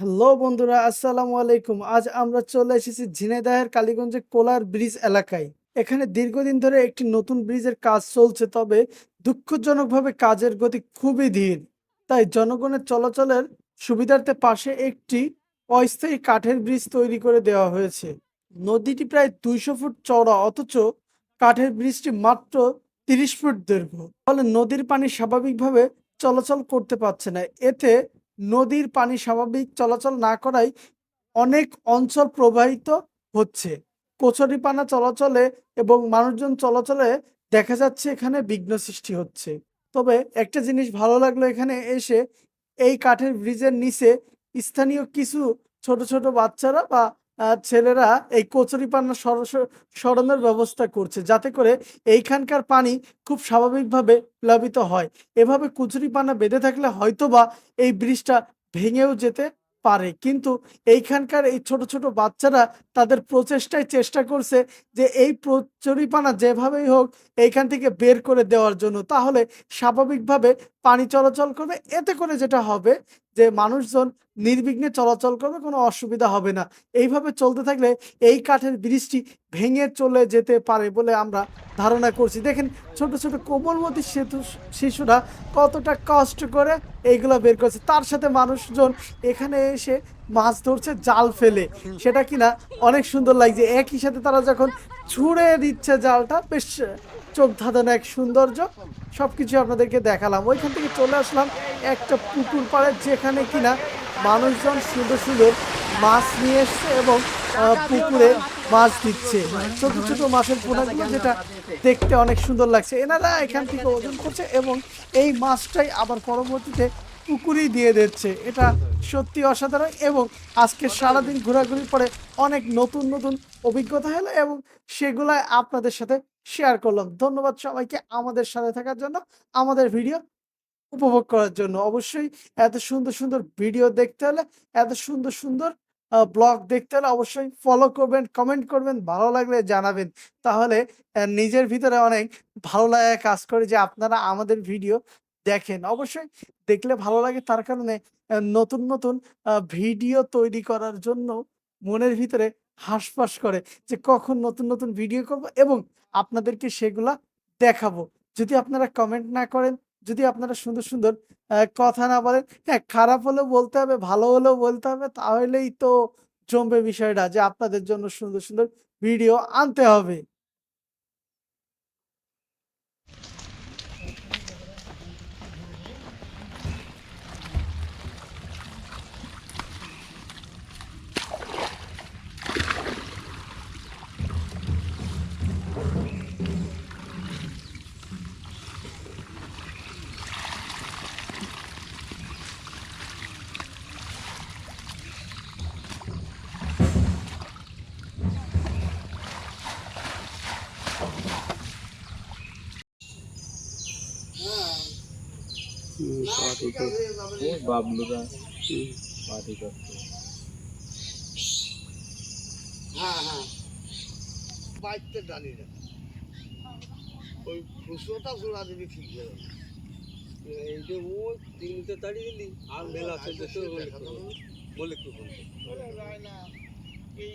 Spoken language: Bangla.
হ্যালো বন্ধুরা, আসসালামু আলাইকুম। আজ আমরা চলে এসেছি ঝিনাইদহের কালীগঞ্জে কোলার ব্রিজ এলাকায়। এখানে দীর্ঘদিন ধরে একটি নতুন ব্রিজের কাজ চলছে, তবে দুঃখজনকভাবে কাজের গতি খুবই ধীর। তাই জনগণের চলাচলের সুবিধার্থে পাশে একটি অস্থায়ী কাঠের ব্রিজ তৈরি করে দেওয়া হয়েছে। নদীটি প্রায় দুইশো ফুট চওড়া, অথচ কাঠের ব্রিজটি মাত্র তিরিশ ফুট দীর্ঘ। ফলে নদীর পানি স্বাভাবিকভাবে চলাচল করতে পারছে না। এতে নদীর পানি স্বাভাবিক চলাচল না করায় অনেক অঞ্চল প্রবাহিত হচ্ছে। কচুরিপানা চলাচলে এবং মানুষজন চলাচলে দেখা যাচ্ছে এখানে বিঘ্ন সৃষ্টি হচ্ছে। তবে একটা জিনিস ভালো লাগল এখানে এসে, এই কাঠের ব্রিজের নিচে স্থানীয় কিছু ছোট ছোট বাচ্চারা বা ছেলেরা এই কচুরিপানা সর- সরানোর ব্যবস্থা করছে যাতে করে এইখানকার পানি খুব স্বাভাবিকভাবে প্লাবিত হয়। এভাবে কচুরিপানা বেঁধে থাকলে হয়তোবা এই ব্রিজটা ভেঙেও যেতে পারে। কিন্তু এইখানকার এই ছোট ছোট বাচ্চারা তাদের প্রচেষ্টায় চেষ্টা করছে যে এই প্রচুরিপানা যেভাবেই হোক এইখান থেকে বের করে দেওয়ার জন্য। তাহলে স্বাভাবিকভাবে পানি চলাচল করবে। এতে করে যেটা হবে যে মানুষজন নির্বিঘ্নে চলাচল করবে, কোনো অসুবিধা হবে না। এইভাবে চলতে থাকলে এই কাঠের ব্রিজটি ভেঙে চলে যেতে পারে বলে আমরা ধারণা করছি। দেখেন ছোট ছোট কোমলমতি সেতু শিশুরা কতটা কষ্ট করে এইগুলো বের করছে। তার সাথে মানুষজন এখানে এসে মাছ ধরছে, জাল ফেলে। সেটা কিনা অনেক সুন্দর লাগছে। একই সাথে তারা যখন ছুঁড়ে দিচ্ছে জালটা, বেশ চোখ ধাঁধানো এক সৌন্দর্য। সবকিছু আপনাদেরকে দেখালাম। ওইখান থেকে চলে আসলাম একটা পুকুর পাড়ে, যেখানে কিনা মানুষজন সুন্দর সুন্দর মাছ নিয়ে এসছে এবং পুকুরে মাছ দিচ্ছে। ছোট ছোট মাছের পোনাগুলো যেটা দেখতে অনেক সুন্দর লাগছে। এনারা এখান থেকে ওজন করছে এবং এই মাছটাই আবার পরবর্তীতে পুকুরেই দিয়ে দিচ্ছে। এটা সত্যি অসাধারণ এবং আজকে সারাদিন ঘোরাঘুরির পরে অনেক নতুন নতুন অভিজ্ঞতা হলো এবং সেগুলাই আপনাদের সাথে শেয়ার করলাম। ধন্যবাদ সবাইকে আমাদের সাথে থাকার জন্য, আমাদের ভিডিও উপভোগ করার জন্য। অবশ্যই এত সুন্দর সুন্দর ভিডিও দেখতে হলে, এত সুন্দর সুন্দর ব্লগ দেখতে হলে অবশ্যই ফলো করবেন কমেন্ট করবেন, ভালো লাগলে জানাবেন। তাহলে নিজের ভিতরে অনেক ভালো লাগা কাজ করে যে আপনারা আমাদের ভিডিও দেখেন, অবশ্যই দেখলে ভালো লাগে তার কারণে নতুন নতুন ভিডিও তৈরি করার জন্য মনের ভিতরে হাঁসফাঁস করে যে কখন নতুন নতুন ভিডিও করব এবং আপনাদেরকে সেগুলা দেখাবো। যদি আপনারা কমেন্ট না করেন, যদি আপনারা সুন্দর সুন্দর কথা না বলেন হ্যাঁ খারাপ হলেও বলতে হবে, ভালো হলেও বলতে হবে, তাহলেই তো জমবে বিষয়টা যে আপনাদের জন্য সুন্দর সুন্দর ভিডিও আনতে হবে। বাবলুরা পার্টি করছে হ্যাঁ হ্যাঁ বাইকতে ডালি না ওই খুচরোটা জোড়া দিবি ঠিক যাবে এইটা ও তিনটে তাড়িয়ে দিলি আর মেলা চলছে বলে কি এই